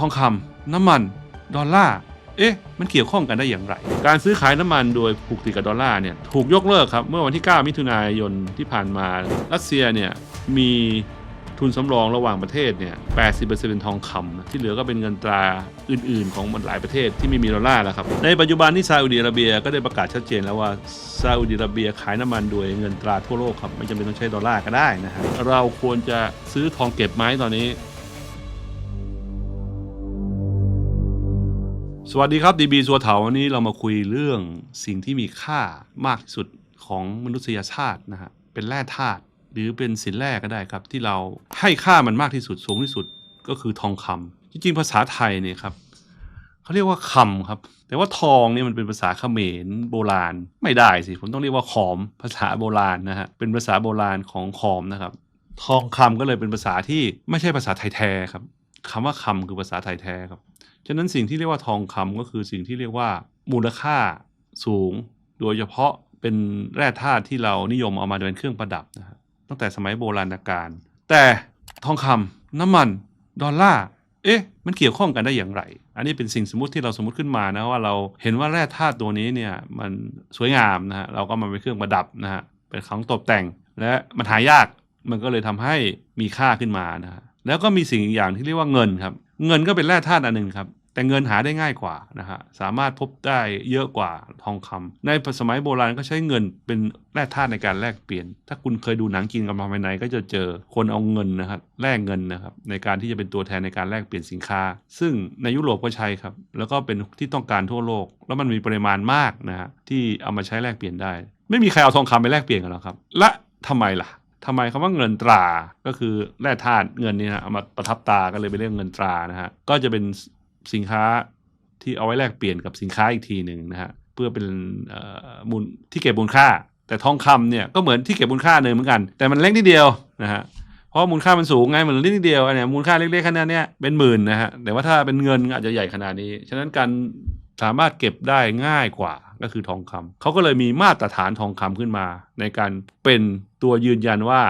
ทองคำน้ำมัน ดอลลาร์เอ๊ะ มันเกี่ยวข้องกันได้อย่างไร การซื้อขายน้ำมันโดยผูกติดกับดอลลาร์เนี่ยถูกยกเลิกครับ เมื่อวันที่ 9 มิถุนายนที่ผ่านมา รัสเซียเนี่ยมีทุนสำรองระหว่างประเทศเนี่ย 80%เป็นทองคำนะที่เหลือก็เป็นเงินตราอื่นๆ ของหลายประเทศที่ไม่มีดอลลาร์แล้วครับ ในปัจจุบันที่ซาอุดิอาระเบียก็ได้ประกาศชัดเจนแล้วว่าซาอุดิอาระเบียขายน้ำมันโดยเงินตราทั่วโลกครับไม่จำเป็นต้องใช้ดอลลาร์ก็ได้นะฮะเราควรจะซื้อทองเก็บไหมตอนนี้ สวัสดีครับดีบีสัวเถาวันนี้เรามาคุยเรื่องสิ่งที่มีค่ามากที่สุดของมนุษยชาตินะฮะเป็นแร่ธาตุหรือเป็นสินแร่ก็ได้ครับ ที่เราให้ค่ามันมากที่สุดสูงที่สุดก็คือทองคำจริงๆภาษาไทยเนี่ยครับเขาเรียกว่าคำครับ แต่ว่าทองเนี่ยมันเป็นภาษาเขมรโบราณ ไม่ได้สิผมต้องเรียกว่าขอมภาษาโบราณนะฮะเป็นภาษาโบราณของขอมนะครับ ทองคำก็เลยเป็นภาษาที่ไม่ใช่ภาษาไทยแท้ครับ คำว่าคำคือภาษาไทยแท้ครับ ฉะนั้นสิ่งที่เรียกว่าทองคำก็คือสิ่งที่เรียกว่ามูลค่าสูง โดยเฉพาะเป็นแร่ธาตุที่เรานิยมเอามาเป็นเครื่องประดับนะฮะตั้งแต่สมัยโบราณกาลแต่ทองคำน้ำมัน ดอลลาร์เอ๊ะ มันเกี่ยวข้องกันได้อย่างไร อันนี้เป็นสิ่งสมมติที่เราสมมติขึ้นมานะว่าเราเห็นว่าแร่ธาตุตัวนี้เนี่ยมันสวยงามนะฮะเราก็มาเป็นเครื่องประดับนะฮะเป็นของตกแต่ง และมันหายากมันก็เลยทำให้มีค่าขึ้นมานะฮะ แล้วก็มีสิ่งอีกอย่างที่เรียกว่าเงินครับ เงินก็เป็นแร่ธาตุอันหนึ่งครับ แต่เงินหาได้ง่ายกว่านะฮะสามารถพบได้เยอะกว่าทองคำในสมัยโบราณก็ใช้เงินเป็นแร่ธาตุในการแลกเปลี่ยน ถ้าคุณเคยดูหนังจีนกำลังภายในก็จะเจอคนเอาเงินนะครับแลกเงินนะครับในการที่จะเป็นตัวแทนในการแลกเปลี่ยนสินค้า ซึ่งในยุโรปก็ใช้ครับ แล้วก็เป็นที่ต้องการทั่วโลก แล้วมันมีปริมาณมากนะฮะที่เอามาใช้แลกเปลี่ยนได้ ไม่มีใครเอาทองคำไปแลกเปลี่ยนกันหรอกครับ และทำไมล่ะ ทำไมคำว่าเงินตรา ก็คือแร่ธาตุเงินนี่นะเอามาประทับตาก็เลยไปเรียกเงินตรานะฮะ ก็จะเป็นสินค้าที่เอาไว้แลกเปลี่ยนกับสินค้าอีกทีหนึ่งนะฮะ เพื่อเป็นเอ่อมูลที่เก็บมูลค่า แต่ทองคำเนี่ยก็เหมือนที่เก็บมูลค่าเนยเหมือนกัน แต่มันเล็กนิดเดียวนะฮะ เพราะมูลค่ามันสูงไงมันเล็กนิดเดียวอันเนี้ยมูลค่าเล็กๆขนาดเนี้ยเป็นหมื่นนะฮะ แต่ว่าถ้าเป็นเงินอาจจะใหญ่ขนาดนี้ ฉะนั้นการสามารถเก็บได้ง่ายกว่า ก็คือทองคำเขาก็เลยมีมาตรฐานทองคำขึ้นมา ในการเป็นตัวยืนยันว่า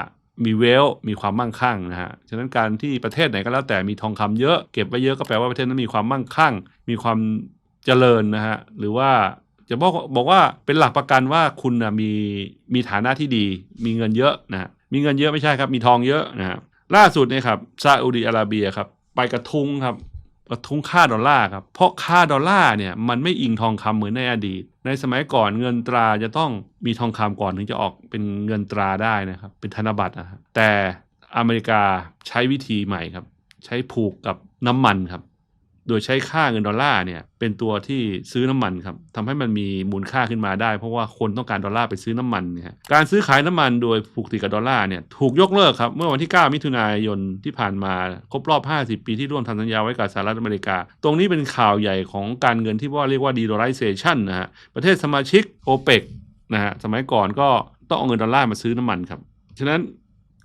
มีเวลมีความมั่งคั่งนะฮะ ฉะนั้นการที่ประเทศไหนก็แล้วแต่มีทองคำเยอะเก็บไว้เยอะก็แปลว่าประเทศนั้นมีความมั่งคั่ง มีความเจริญนะฮะ หรือว่าจะบอกบอกว่าเป็นหลักประกันว่าคุณนะมีมีฐานะที่ดี มีเงินเยอะนะะมีเงินเยอะไม่ใช่ครับ มีทองเยอะนะฮะล่าสุดเนี่ยครับซาอุดิอาระเบียครับ ไปกระทุ้งครับ กระทุ้งค่าดอลลาร์ครับ เพราะค่าดอลลาร์เนี่ยมันไม่อิงทองคำเหมือนในอดีต ในสมัยก่อนเงินตราจะต้องมีทองคำก่อนถึงจะออกเป็นเงินตราได้นะครับ เป็นธนบัตรนะแต่อเมริกาใช้วิธีใหม่ครับ ใช้ผูกกับน้ำมันครับ โดยใช้ค่าเงินดอลลาร์เนี่ยเป็นตัวที่ซื้อน้ำมันครับทำให้มันมีมูลค่าขึ้นมาได้ เพราะว่าคนต้องการดอลลาร์ไปซื้อน้ำมันเนี่ยการซื้อขายน้ำมันโดยผูกติดกับดอลลาร์เนี่ยถูกยกเลิกครับเมื่อวันที่ 9 มิถุนายนที่ผ่านมาครบรอบ 50 ปีที่ร่วมทำสัญญาไว้กับสหรัฐอเมริกา ตรงนี้เป็นข่าวใหญ่ของการเงินที่ว่าเรียกว่า de-dollarization นะฮะประเทศสมาชิกโอเปกนะฮะสมัยก่อนก็ต้องเอาเงินดอลลาร์มาซื้อน้ำมันครับฉะนั้น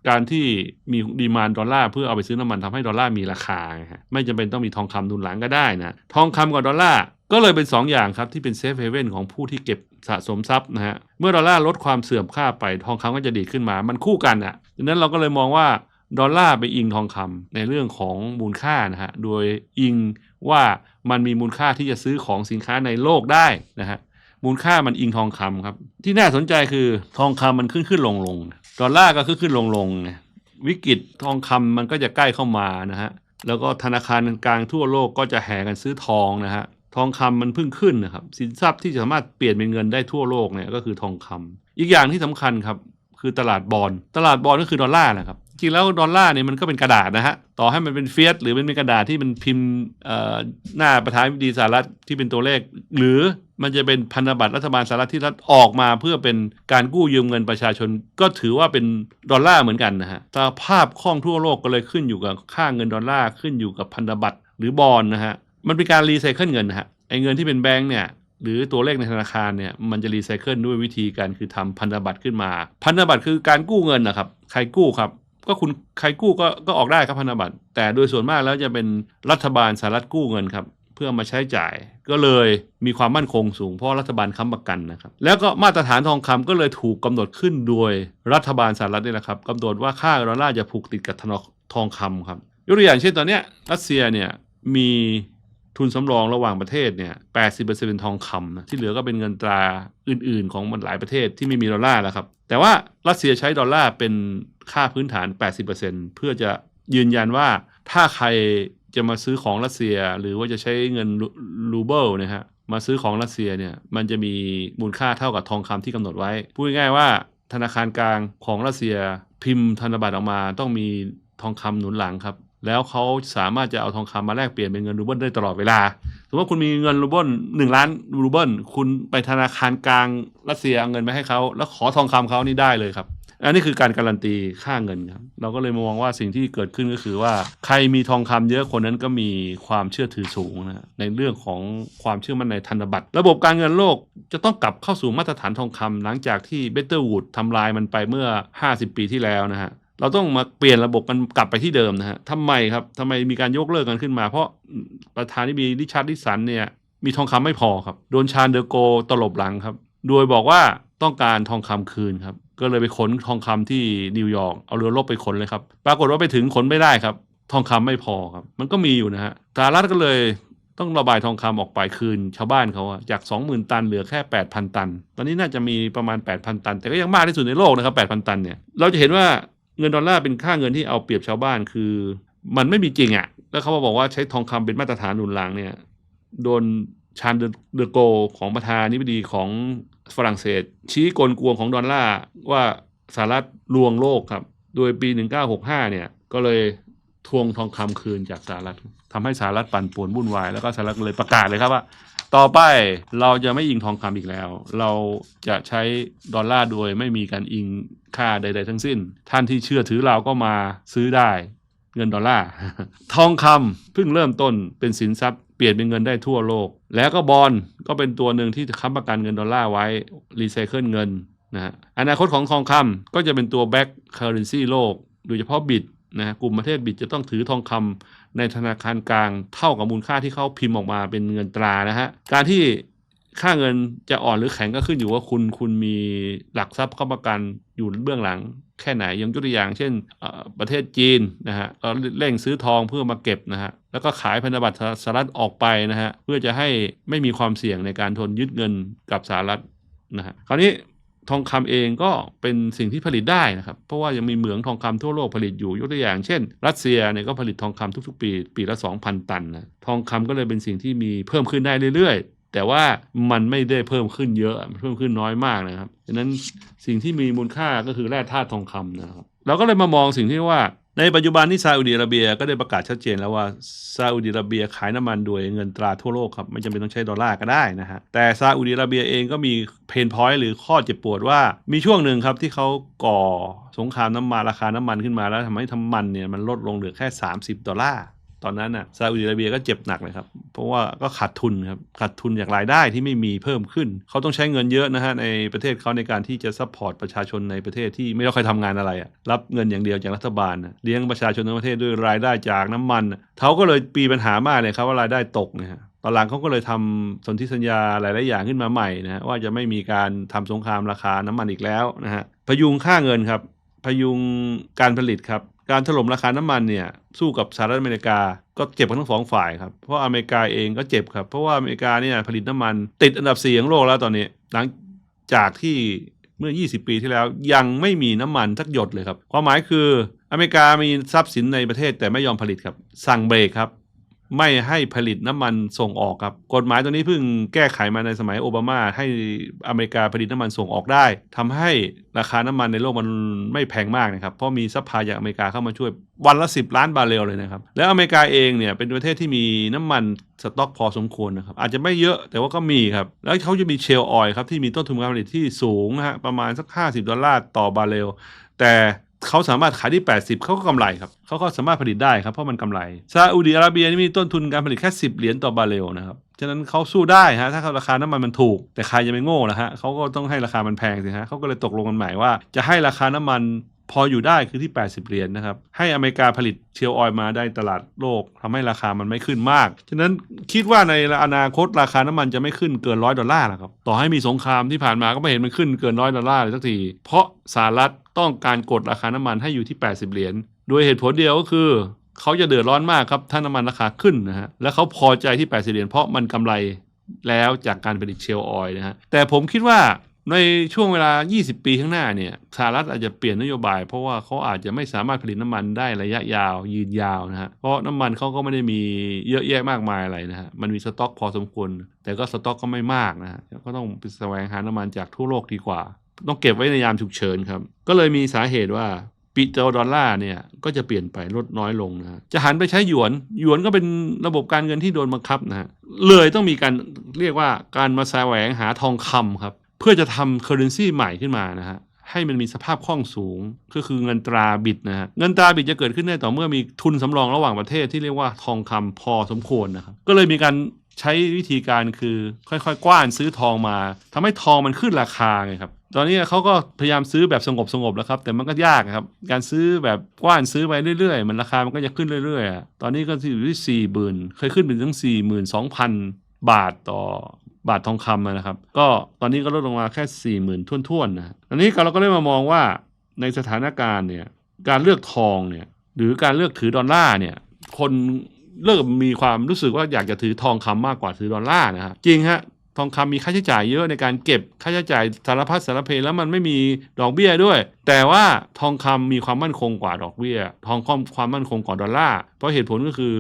การที่มีดีมานดอลลาร์เพื่อเอาไปซื้อน้ำมันทำให้ดอลลาร์มีราคาไม่จำเป็นต้องมีทองคำดุลหลังก็ได้นะทองคำกับดอลลาร์ก็เลยเป็น 2 อย่างครับ ที่เป็นเซฟเฮเว่นของผู้ที่เก็บสะสมทรัพย์นะฮะเมื่อดอลลาร์ลดความเสื่อมค่าไปทองคำก็จะดีขึ้นมามันคู่กันอะดังนั้นเราก็เลยมองว่าดอลลาร์ไปอิงทองคำในเรื่องของมูลค่านะฮะโดยอิงว่ามันมีมูลค่าที่จะซื้อของสินค้าในโลกได้นะฮะมูลค่ามันอิงทองคำครับ ที่น่าสนใจคือทองคำมันขึ้นขึ้นลงลง ดอลลาร์ก็ขึ้นขึ้นลงลงไงวิกฤตทองคำมันก็จะใกล้เข้ามานะฮะแล้วก็ธนาคารกลางทั่วโลกก็จะแห่กันซื้อทองนะฮะทองคำมันเพิ่งขึ้นนะครับสินทรัพย์ที่สามารถเปลี่ยนเป็นเงินได้ทั่วโลกเนี่ยก็คือทองคำอีกอย่างที่สำคัญครับคือตลาดบอลตลาดบอลก็คือดอลลาร์นะครับ จริงแล้วดอลลาร์เนี่ยมันก็เป็นกระดาษนะฮะ ต่อให้มันเป็นเฟียสหรือมันเป็นกระดาษที่มันพิมพ์หน้าประธานาธิบดีสหรัฐที่เป็นตัวเลข หรือมันจะเป็นพันธบัตรรัฐบาลสหรัฐที่รัฐออกมาเพื่อเป็นการกู้ยืมเงินประชาชน ก็ถือว่าเป็นดอลลาร์เหมือนกันนะฮะสภาพคล่องทั่วโลกก็เลยขึ้นอยู่กับค่าเงินดอลลาร์ขึ้นอยู่กับพันธบัตรหรือบอลนะฮะมันเป็นการรีไซเคิลเงินนะฮะไอ้เงินที่เป็นแบงก์เนี่ยหรือตัวเลขในธนาคารเนี่ยมันจะรีไซเคิลด้วยวิธีการคือทำพันธบัตรขึ้นมา พันธบัตรคือการกู้เงินนะครับใครกู้ครับ ก็คุณใครกู้ก็ก็ออกได้ครับพันธบัตร แต่โดยส่วนมากแล้วจะเป็นรัฐบาลสหรัฐกู้เงินครับเพื่อมาใช้จ่าย ก็เลยมีความมั่นคงสูงเพราะรัฐบาลค้ำประกันนะครับ แล้วก็มาตรฐานทองคำก็เลยถูกกำหนดขึ้นโดยรัฐบาลสหรัฐนี่แหละครับกำหนดว่าค่าดอลลาร์จะผูกติดกับทองคำครับยกตัวอย่างเช่นตอนเนี้ยรัสเซียเนี่ยมี ทุนสำรองระหว่างประเทศเนี่ย80%เป็นทองคำนะที่เหลือก็เป็นเงินตราอื่น ๆ ของมันหลายประเทศที่ไม่มีดอลลาร์แล้วครับ แต่ว่ารัสเซียใช้ดอลลาร์เป็นค่าพื้นฐาน 80%เพื่อจะยืนยันว่าถ้าใครจะมาซื้อของรัสเซีย หรือว่าจะใช้เงินรูเบิลนะฮะมาซื้อของรัสเซียเนี่ยมันจะมีมูลค่าเท่ากับทองคำที่กำหนดไว้ พูดง่ายๆว่าธนาคารกลางของรัสเซียพิมพ์ธนบัตรออกมาต้องมีทองคำหนุนหลังครับ แล้วเขาสามารถจะเอาทองคำมาแลกเปลี่ยนเป็นเงินรูเบิลได้ตลอดเวลา สมมติว่าคุณมีเงินรูเบิลหนึ่งล้านรูเบิลคุณไปธนาคารกลางรัสเซียเอาเงินไปให้เขาแล้วขอทองคำเขานี่ได้เลยครับ อันนี้คือการการันตีค่าเงินครับ เราก็เลยมองว่าสิ่งที่เกิดขึ้นก็คือว่า ใครมีทองคำเยอะคนนั้นก็มีความเชื่อถือสูงนะในเรื่องของความเชื่อมั่นในธนบัตร ระบบการเงินโลกจะต้องกลับเข้าสู่มาตรฐานทองคำหลังจากที่เบเตอร์วูดทำลายมันไปเมื่อ 50 ปีที่แล้วนะฮะ เราต้องมาเปลี่ยนระบบมันกลับไปที่เดิมนะฮะทำไมครับทำไมมีการยกเลิกกันขึ้นมา เพราะประธานาธิบดีริชาร์ดดิสันเนี่ยมีทองคำไม่พอครับ โดนชาญเดอโกตลบหลังครับ โดยบอกว่าต้องการทองคำคืนครับ ก็เลยไปขนทองคำที่นิวยอร์ก เอาเรือรบไปขนเลยครับ ปรากฏว่าไปถึงขนไม่ได้ครับ ทองคำไม่พอครับ มันก็มีอยู่นะฮะสหรัฐก็เลยต้องระบายทองคำออกไปคืนชาวบ้านเขาอะจาก 20,000 ตันเหลือแค่ 8,000 ตัน ตอนนี้น่าจะมีประมาณ 8,000 ตัน แต่ก็ยังมากที่สุดในโลกนะครับ 8,000 ตันเนี่ย เราจะเห็นว่า เงินดอลลาร์เป็นค่าเงินที่เอาเปรียบชาวบ้านคือ มันไม่มีจริงอะแล้วเขามาบอกว่าใช้ทองคำเป็นมาตรฐานหนุนหลังเนี่ย โดนชานเดอโกของประธานาธิบดีของฝรั่งเศส ชี้กลกวงของดอลลาร์ว่าสหรัฐลวงโลกครับ โดยปี 1965 เนี่ย ก็เลยทวงทองคำคืนจากสหรัฐทำให้สหรัฐปั่นป่วนวุ่นวาย แล้วก็สหรัฐเลยประกาศเลยครับว่า ต่อไปเราจะไม่อิงทองคำอีกแล้ว เราจะใช้ดอลลาร์โดยไม่มีการอิงค่าใด ๆ ทั้งสิ้น ท่านที่เชื่อถือเราก็มาซื้อได้เงินดอลลาร์ทองคำเพิ่งเริ่มต้นเป็นสินทรัพย์เปลี่ยนเป็นเงินได้ทั่วโลก แล้วก็บอลก็เป็นตัวหนึ่งที่ค้ำประกันเงินดอลลาร์ไว้รีไซเคิลเงินนะฮะอนาคตของทองคำก็จะเป็นตัวแบ็กเคอร์เรนซีโลก โดยเฉพาะบิต นะกลุ่มประเทศบิตจะต้องถือทองคำในธนาคารกลางเท่ากับมูลค่าที่เขาพิมพ์ออกมาเป็นเงินตรานะฮะการที่ค่าเงินจะอ่อนหรือแข็งก็ขึ้นอยู่ว่าคุณคุณมีหลักทรัพย์ค้ำประกันอยู่เบื้องหลังแค่ไหนยกตัวอย่าง เช่นประเทศจีนนะฮะเร่งซื้อทองเพื่อมาเก็บนะฮะแล้วก็ขายพันธบัตรสหรัฐออกไปนะฮะเพื่อจะให้ไม่มีความเสี่ยงในการทนยึดเงินกับสหรัฐนะฮะคราวนี้ ทองคำเองก็เป็นสิ่งที่ผลิตได้นะครับ เพราะว่ายังมีเหมืองทองคำทั่วโลกผลิตอยู่ยกตัวอย่าง เช่น รัสเซียเนี่ยก็ผลิตทองคำทุกๆ ปี ปีละ 2,000 ตันนะทองคำก็เลยเป็นสิ่งที่มีเพิ่มขึ้นได้เรื่อยๆ แต่ว่ามันไม่ได้เพิ่มขึ้นเยอะเพิ่มขึ้นน้อยมากนะครับดังนั้นสิ่งที่มีมูลค่าก็คือแร่ธาตุทองคำนะครับเราก็เลยมามองสิ่งที่ว่า ในปัจจุบันที่ซาอุดิอาระเบียก็ได้ประกาศชัดเจนแล้วว่าซาอุดิอาระเบียขายน้ำมันโดยเงินตราทั่วโลกครับไม่จำเป็นต้องใช้ดอลลาร์ก็ได้นะฮะแต่ซาอุดิอาระเบียเองก็มีเพนพอยต์หรือข้อเจ็บปวดว่ามีช่วงหนึ่งครับที่เขาก่อสงครามน้ำมันราคาน้ำมันขึ้นมาแล้วทำให้น้ำมันเนี่ยมันลดลงเหลือแค่ 30 ดอลลาร์ ตอนนั้นน่ะซาอุดิอาระเบียก็เจ็บหนักเลยครับ เพราะว่าก็ขาดทุนครับขาดทุนจากรายได้ที่ไม่มีเพิ่มขึ้น เขาต้องใช้เงินเยอะนะฮะในประเทศเขาในการที่จะซัพพอร์ตประชาชนในประเทศที่ไม่ต้องใครทำงานอะไรอะรับเงินอย่างเดียวจากรัฐบาลนะเลี้ยงประชาชนทั้งประเทศด้วยรายได้จากน้ำมันน่ะเขาก็เลยปีปัญหามากเลยครับว่ารายได้ตกนะฮะตอนหลังเขาก็เลยทำสนธิสัญญาหลาย ๆ อย่างขึ้นมาใหม่นะฮะว่าจะไม่มีการทำสงครามราคาน้ำมันอีกแล้วนะฮะพยุงค่าเงินครับพยุงการผลิตครับ การถล่มราคาน้ำมันเนี่ยสู้กับสหรัฐอเมริกาก็เจ็บกันทั้งสองฝ่ายครับ เพราะอเมริกาเองก็เจ็บครับ เพราะว่าอเมริกาเนี่ยผลิตน้ำมันติดอันดับสี่ของโลกแล้วตอนนี้ หลังจากที่เมื่อ 20 ปีที่แล้วยังไม่มีน้ำมันสักหยดเลยครับ ความหมายคืออเมริกามีทรัพย์สินในประเทศแต่ไม่ยอมผลิตครับ สั่งเบรกครับ ไม่ให้ผลิตน้ำมันส่งออกครับ กฎหมายตัวนี้เพิ่งแก้ไขมาในสมัยโอบามา ให้อเมริกาผลิตน้ำมันส่งออกได้ทำให้ราคาน้ำมันในโลกมันไม่แพงมากนะครับ เพราะมีซัพพลายจากอเมริกาเข้ามาช่วยวันละ 10 ล้านบาร์เรลเลยนะครับ แล้วอเมริกาเองเนี่ยเป็นประเทศที่มีน้ำมันสต็อกพอสมควรนะครับ อาจจะไม่เยอะแต่ว่าก็มีครับ แล้วเขาจะมีเชลออยครับที่มีต้นทุนการผลิตที่สูงนะฮะประมาณสัก 50 ดอลลาร์ต่อบาร์เรลแต่ เขาสามารถขายที่ 80 เขาก็กำไรครับเขาก็สามารถผลิตได้ครับเพราะมันกำไรซาอุดีอาระเบียนี่มีต้นทุนการผลิตแค่ 10 เหรียญต่อบาร์เรลนะครับฉะนั้นเขาสู้ได้ฮะถ้าราคาน้ำมันมันถูก แต่ใครจะไม่โง่ละฮะเขาก็ต้องให้ราคามันแพงสิฮะเขาก็เลยตกลงกันใหม่ว่าจะให้ราคาน้ำมัน พออยู่ได้คือที่ 80 เหรียญนะครับ ให้อเมริกาผลิตเชลออยล์มาได้ตลาดโลกทำให้ราคามันไม่ขึ้นมาก ฉะนั้นคิดว่าในอนาคตราคาน้ำมันจะไม่ขึ้นเกินร้อยดอลลาร์นะครับ ต่อให้มีสงครามที่ผ่านมาก็ไม่เห็นมันขึ้นเกินร้อยดอลลาร์เลยสักที เพราะสหรัฐต้องการกดราคาน้ำมันให้อยู่ที่ 80 เหรียญ โดยเหตุผลเดียวก็คือเขาจะเดือดร้อนมากครับถ้าน้ำมันราคาขึ้นนะฮะ แล้วเขาพอใจที่ 80 เหรียญเพราะมันกำไรแล้วจากการผลิตเชลล์ออยล์นะฮะ แต่ผมคิดว่า ในช่วงเวลา 20 ปีข้างหน้าเนี่ยสหรัฐอาจจะเปลี่ยนนโยบาย เพราะว่าเขาอาจจะไม่สามารถผลิตน้ำมันได้ระยะยาวยืนยาวนะฮะ เพราะน้ำมันเขาก็ไม่ได้มีเยอะแยะมากมายอะไรนะฮะ มันมีสต็อกพอสมควร แต่ก็สต็อกก็ไม่มากนะฮะ ก็ต้องไปแสวงหาน้ำมันจากทั่วโลกดีกว่า ต้องเก็บไว้ในยามฉุกเฉินครับ ก็เลยมีสาเหตุว่าปิโตรดอลลาร์เนี่ยก็จะเปลี่ยนไปลดน้อยลงนะฮะจะหันไปใช้หยวน หยวนก็เป็นระบบการเงินที่โดนบังคับนะฮะเลยต้องมีการเรียกว่าการมาแสวงหาทองคำครับ เพื่อจะทำเคอร์เรนซีใหม่ขึ้นมานะฮะให้มันมีสภาพคล่องสูง ก็คือเงินตราบิดนะฮะเงินตราบิดจะเกิดขึ้นได้ต่อเมื่อมีทุนสำรองระหว่างประเทศที่เรียกว่าทองคำพอสมควรนะครับก็เลยมีการใช้วิธีการคือค่อยๆ กว้านซื้อทองมาทำให้ทองมันขึ้นราคาไงครับตอนนี้เขาก็พยายามซื้อแบบสงบสงบๆแล้วครับ แต่มันก็ยากครับการซื้อแบบกว้านซื้อไปเรื่อยๆ มันราคามันก็จะขึ้นเรื่อยๆ ตอนนี้ก็อยู่ที่สี่หมื่นเคยขึ้นไปถึงสี่หมื่นสองพันบาทต่อ บาททองคำนะครับ ก็ตอนนี้ก็ลดลงมาแค่สี่หมื่นท่วนๆนะอันนี้เราก็เลยมามองว่าในสถานการณ์เนี่ยการเลือกทองเนี่ยหรือการเลือกถือดอลลาร์เนี่ยคนเริ่มมีความรู้สึกว่าอยากจะถือทองคำมากกว่าถือดอลลาร์นะครับจริงฮะทองคำมีค่าใช้จ่ายเยอะในการเก็บค่าใช้จ่ายสารพัดสารเพแล้วมันไม่มีดอกเบี้ยด้วย แต่ว่าทองคำมีความมั่นคงกว่าดอกเบี้ย ทองคำความมั่นคงกว่าดอลลาร์เพราะเหตุผลก็คือ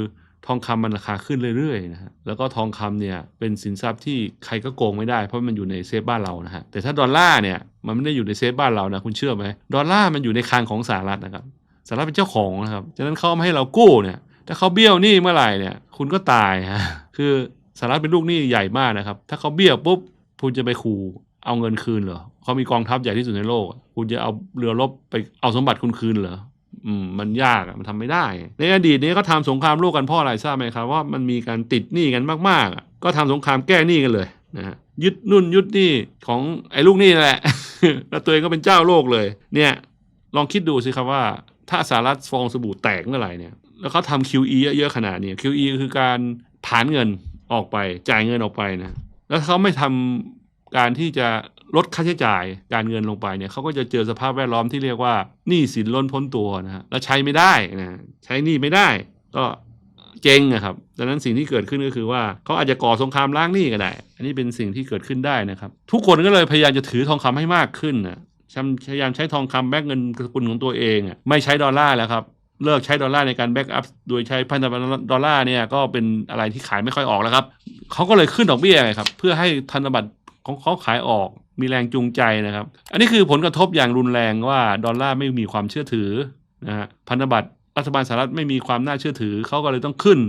ทองคำมันราคาขึ้นเรื่อยๆนะฮะแล้วก็ทองคำเนี่ยเป็นสินทรัพย์ที่ใครก็โกงไม่ได้เพราะมันอยู่ในเซฟบ้านเรานะฮะแต่ถ้าดอลลาร์เนี่ยมันไม่ได้อยู่ในเซฟบ้านเรานะคุณเชื่อไหมดอลลาร์มันอยู่ในคลังของสหรัฐนะครับสหรัฐเป็นเจ้าของนะครับฉะนั้นเขาไม่ให้เรากู้เนี่ยถ้าเขาเบี้ยวหนี้เมื่อไหร่เนี่ยคุณก็ตายฮะคือสหรัฐเป็นลูกหนี้ใหญ่มากนะครับถ้าเขาเบี้ยวปุ๊บคุณจะไปขู่เอาเงินคืนเหรอเขามีกองทัพใหญ่ที่สุดในโลก คุณจะเอาเรือรบไปเอาสมบัติคุณคืนเหรอ อืมมันยากมันทำไม่ได้ ในอดีตนี้ก็ทำสงครามโลกกันเพราะอะไรทราบไหมครับว่ามันมีการติดหนี้กันมากๆก็ทำสงครามแก้หนี้กันเลยนะฮะยึดนุ่นยึดนี่ของไอ้ลูกหนี้นั่นแหละ แล้วตัวเองก็เป็นเจ้าโลกเลย เนี่ย ลองคิดดูสิครับว่า ถ้าสหรัฐฟองสบู่แตกเมื่อไหร่เนี่ย แล้วเขาทำ QE เยอะๆขนาดนี้ QE คือการผ่านเงินออกไปจ่ายเงินออกไปนะ แล้วเขาไม่ทำการที่จะ ลดค่าใช้จ่ายการเงินลงไปเนี่ยเขาก็จะเจอสภาพแวดล้อมที่เรียกว่าหนี้สินล้นพ้นตัวนะฮะแล้วใช้ไม่ได้นะใช้หนี้ไม่ได้ ก็เจ๊งอะครับดังนั้นสิ่งที่เกิดขึ้นก็คือว่าเขาอาจจะก่อสงครามล้างหนี้ก็ได้ อันนี้เป็นสิ่งที่เกิดขึ้นได้นะครับ ทุกคนก็เลยพยายามจะถือทองคำให้มากขึ้นนะพยายามใช้ทองคำแบกเงินสกุลของตัวเองไม่ใช้ดอลลาร์แล้วครับเลิกใช้ดอลลาร์ในการแบ็กอัพโดยใช้พันธบัตรดอลลาร์เนี่ยก็เป็นอะไรที่ขายไม่ค่อยออกแล้วครับเขาก็เลยขึ้นดอกเบี้ยไงครับ เพื่อให้พันธบัตรของเขาขายออก มีแรงจูงใจนะครับ อันนี้คือผลกระทบอย่างรุนแรงว่าดอลลาร์ไม่มีความเชื่อถือนะฮะพันธบัตรรัฐบาลสหรัฐไม่มีความน่าเชื่อถือเขาก็เลยต้องขึ้น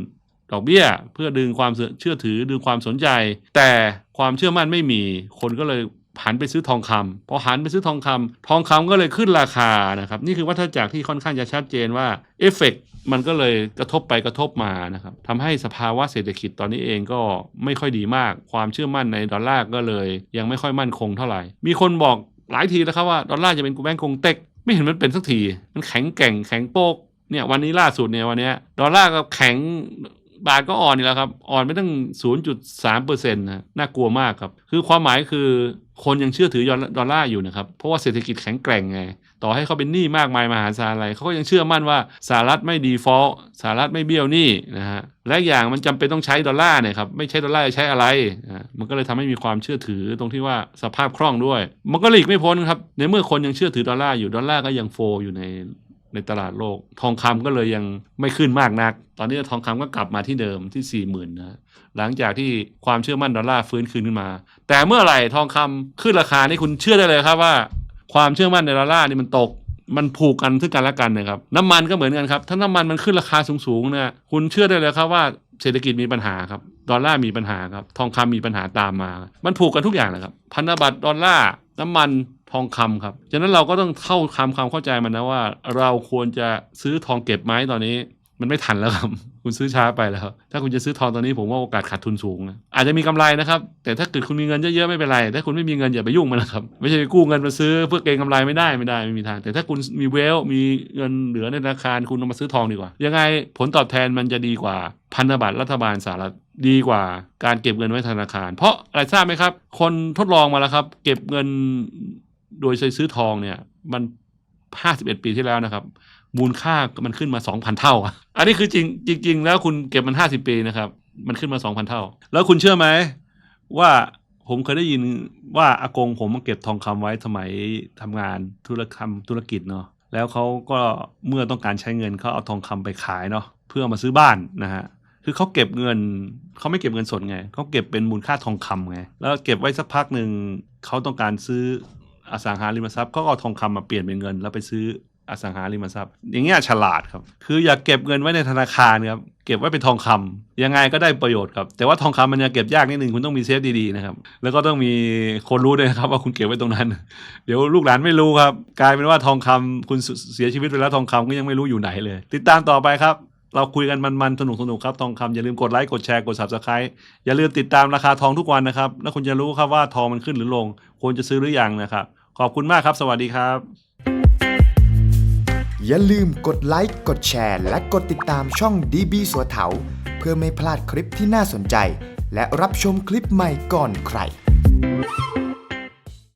ดอกเบี้ย เพื่อดึงความเชื่อถือดึงความสนใจ แต่ความเชื่อมั่นไม่มีคนก็เลยหันไปซื้อทองคำพอหันไปซื้อทองคำทองคำก็เลยขึ้นราคานะครับ นี่คือวัฏจักรที่ค่อนข้างจะชัดเจนว่าเอฟเฟกมันก็เลยกระทบไปกระทบมานะครับทำให้สภาวะเศรษฐกิจตอนนี้เองก็ไม่ค่อยดีมาก ความเชื่อมั่นในดอลลาร์ก็เลย ยังไม่ค่อยมั่นคงเท่าไหร่ มีคนบอกหลายทีแล้วครับว่าดอลลาร์จะเป็นกูแบงก์คงเต็ก ไม่เห็นมันเป็นสักที มันแข็งแกร่งแข็งโป๊กเนี่ยวันนี้ล่าสุดเนี่ยวันนี้ดอลลาร์ก็แข็ง บาทก็อ่อนอีกแล้วครับ อ่อนไปตั้ง 0.3เปอร์เซ็นต์นะน่ากลัวมากครับ คือความหมายคือคนยังเชื่อถือดอลลาร์อยู่นะครับ เพราะว่าเศรษฐกิจแข็งแกร่งไง ต่อให้เขาเป็นหนี้มากมายมหาศาลอะไร เขาก็ยังเชื่อมั่นว่าสหรัฐไม่ดีฟอลสหรัฐไม่เบี้ยวหนี้นะฮะ และอย่างมันจำเป็นต้องใช้ดอลลาร์เนี่ยครับ ไม่ใช้ดอลลาร์จะใช้อะไร มันก็เลยทำให้มีความเชื่อถือตรงที่ว่าสภาพคล่องด้วย มันก็หลีกไม่พ้นครับ ในเมื่อคนยังเชื่อถือดอลลาร์อยู่ ดอลลาร์ก็ยังโฟอยู่ใน ในตลาดโลก ทองคำก็เลยยังไม่ขึ้นมากนัก ตอนนี้ทองคำก็กลับมาที่เดิมที่ 4 0,000นนะหลังจากที่ความเชื่อมั่นดอลลาร์ฟื้นคืนขึ้นมา แต่เมื่อไหร่ทองคำขึ้นราคานี่คุณเชื่อได้เลยครับว่า ความเชื่อมั่นในดอลลาร์นี่มันตกมันผูกกันซึ่งกันและกันนะครับน้ำมันก็เหมือนกันครับ ถ้าน้ำมันมันขึ้นราคาสูงๆเนี่ยคุณเชื่อได้เลยครับว่าเศรษฐกิจมีปัญหาครับดอลลาร์มีปัญหาครับทองคำมีปัญหาตามมา มันผูกกันทุกอย่างนะครับ พันธบัตรดอลลาร์น้ำมัน ทองคำครับ ฉะนั้นเราก็ต้องเข้าคำความเข้าใจมันนะว่า เราควรจะซื้อทองเก็บไหมตอนนี้มันไม่ทันแล้วครับ คุณซื้อช้าไปแล้ว ถ้าคุณจะซื้อทองตอนนี้ผมว่าโอกาสขาดทุนสูงนะอาจจะมีกำไรนะครับ แต่ถ้าเกิดคุณมีเงินเยอะๆไม่เป็นไร ถ้าคุณไม่มีเงินอย่าไปยุ่งมันนะครับ ไม่ใช่ไปกู้เงินมาซื้อเพื่อเก็งกำไรไม่ได้ไม่ได้ไม่มีทาง แต่ถ้าคุณมีเวลมีเงินเหลือในธนาคารคุณเอามาซื้อทองดีกว่า ยังไงผลตอบแทนมันจะดีกว่าพันธบัตรรัฐบาลสหรัฐดีกว่าการเก็บเงินไว้ธนาคาร เพราะอะไรทราบไหมครับ คนทดลองมาแล้วครับ เก็บเงิน โดยใช้ซื้อทองเนี่ย มัน51ปีที่แล้วนะครับ มูลค่ามันขึ้นมา2,000เท่า อันนี้คือจริงจริง ๆ แล้วคุณเก็บมัน50ปีนะครับ มันขึ้นมา2,000เท่า แล้วคุณเชื่อไหมว่าผมเคยได้ยินว่าอากงผมเก็บทองคำไว้สมัยทำงานธุรกรรมธุรกิจเนาะแล้วเขาก็เมื่อต้องการใช้เงินเขาเอาทองคำไปขายเนาะเพื่อมาซื้อบ้านนะฮะคือเขาเก็บเงินเขาไม่เก็บเงินสดไงเขาเก็บเป็นมูลค่าทองคำไงแล้วเก็บไว้สักพักหนึ่งเขาต้องการซื้อ อสังหาริมทรัพย์ก็เอาทองคำมาเปลี่ยนเป็นเงิน แล้วไปซื้ออสังหาริมทรัพย์ อย่างเงี้ยฉลาดครับ คืออย่าเก็บเงินไว้ในธนาคารครับเก็บไว้เป็นทองคำยังไงก็ได้ประโยชน์ครับ แต่ว่าทองคำมันจะเก็บยากนิดนึงคุณต้องมีเซฟดีๆนะครับ แล้วก็ต้องมีคนรู้ด้วยครับว่าคุณเก็บไว้ตรงนั้น เดี๋ยวลูกหลานไม่รู้ครับ กลายเป็นว่าทองคำคุณเสียชีวิตไปแล้วทองคำก็ยังไม่รู้อยู่ไหนเลย ติดตามต่อไปครับเราคุยกันมันๆ สนุกๆครับ ทองคำอย่าลืมกดไลค์ กดแชร์ กด subscribe อย่าลืมติดตามราคาทองทุกวันนะครับ แล้วคุณจะรู้ครับว่าทองมันขึ้นหรือลง ควรจะซื้อหรือยังนะครับ ขอบคุณมากครับ สวัสดีครับ อย่าลืมกดไลค์กดแชร์ และกดติดตามช่อง DB สัวเถาเพื่อไม่พลาดคลิปที่น่าสนใจ และรับชมคลิปใหม่ก่อนใคร